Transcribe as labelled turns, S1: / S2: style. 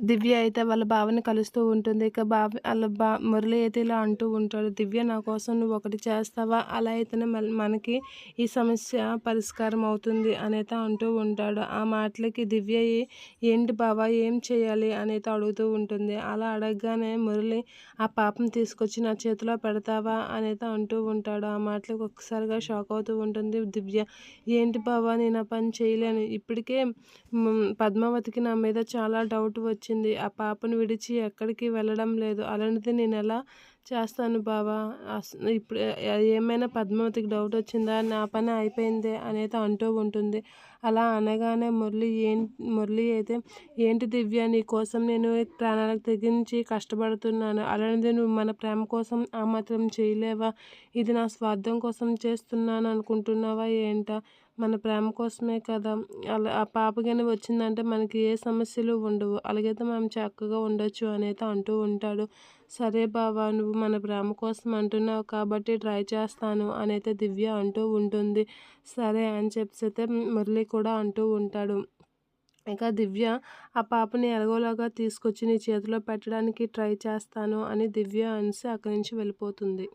S1: దివ్య అయితే వాళ్ళ బావని కలుస్తూ ఉంటుంది. ఇక బావ వాళ్ళ బా మురళి అయితే ఇలా అంటూ ఉంటాడు దివ్య నా కోసం నువ్వు ఒకటి చేస్తావా? అలా అయితేనే మనకి ఈ సమస్య పరిష్కారం అవుతుంది అనేది అంటూ ఉంటాడు. ఆ మాటలకి దివ్య ఏంటి బావా ఏం చేయాలి? అనేది అడుగుతూ ఉంటుంది. అలా అడగగానే మురళి ఆ పాపం తీసుకొచ్చి నా చేతిలో పెడతావా? అనేది అంటూ ఉంటాడు. ఆ మాటలకు ఒక్కసారిగా షాక్ అవుతూ ఉంటుంది దివ్య. ఏంటి బావా నేను ఆ పని చేయలేను. ఇప్పటికే పద్మావతికి నా మీద చాలా డౌట్ వచ్చి వచ్చింది. ఆ పాపను విడిచి ఎక్కడికి వెళ్ళడం లేదు. అలాంటిది నేను ఎలా చేస్తాను బావా. ఇప్పుడు ఏమైనా పద్మావతికి డౌట్ వచ్చిందా? నా పని అయిపోయిందే అనేది అంటూ ఉంటుంది. అలా అనగానే మురళి ఏం మురళి అయితే ఏంటి దివ్య నీ కోసం నేను ప్రాణాలకు తెగించి కష్టపడుతున్నాను. అలాంటిది నువ్వు మన ప్రేమ కోసం ఆ మాత్రం చేయలేవా? ఇది నా స్వార్థం కోసం చేస్తున్నాను అనుకుంటున్నావా ఏంటా? మన ప్రేమ కోసమే కదా. అలా ఆ పాపగానే వచ్చిందంటే మనకి ఏ సమస్యలు ఉండవు. అలాగైతే మనం చక్కగా ఉండొచ్చు అనేది అంటూ ఉంటాడు. సరే బావా నువ్వు మన ప్రేమ కోసం అంటున్నావు కాబట్టి ట్రై చేస్తాను అనైతే దివ్య అంటూ ఉంటుంది. సరే అని చెప్పితే మురళి కూడా అంటూ ఉంటాడు. ఇక దివ్య ఆ పాపని ఎలాగోలాగా తీసుకొచ్చి నీ చేతిలో పెట్టడానికి ట్రై చేస్తాను అని దివ్య అనేసి అక్కడి నుంచి వెళ్ళిపోతుంది.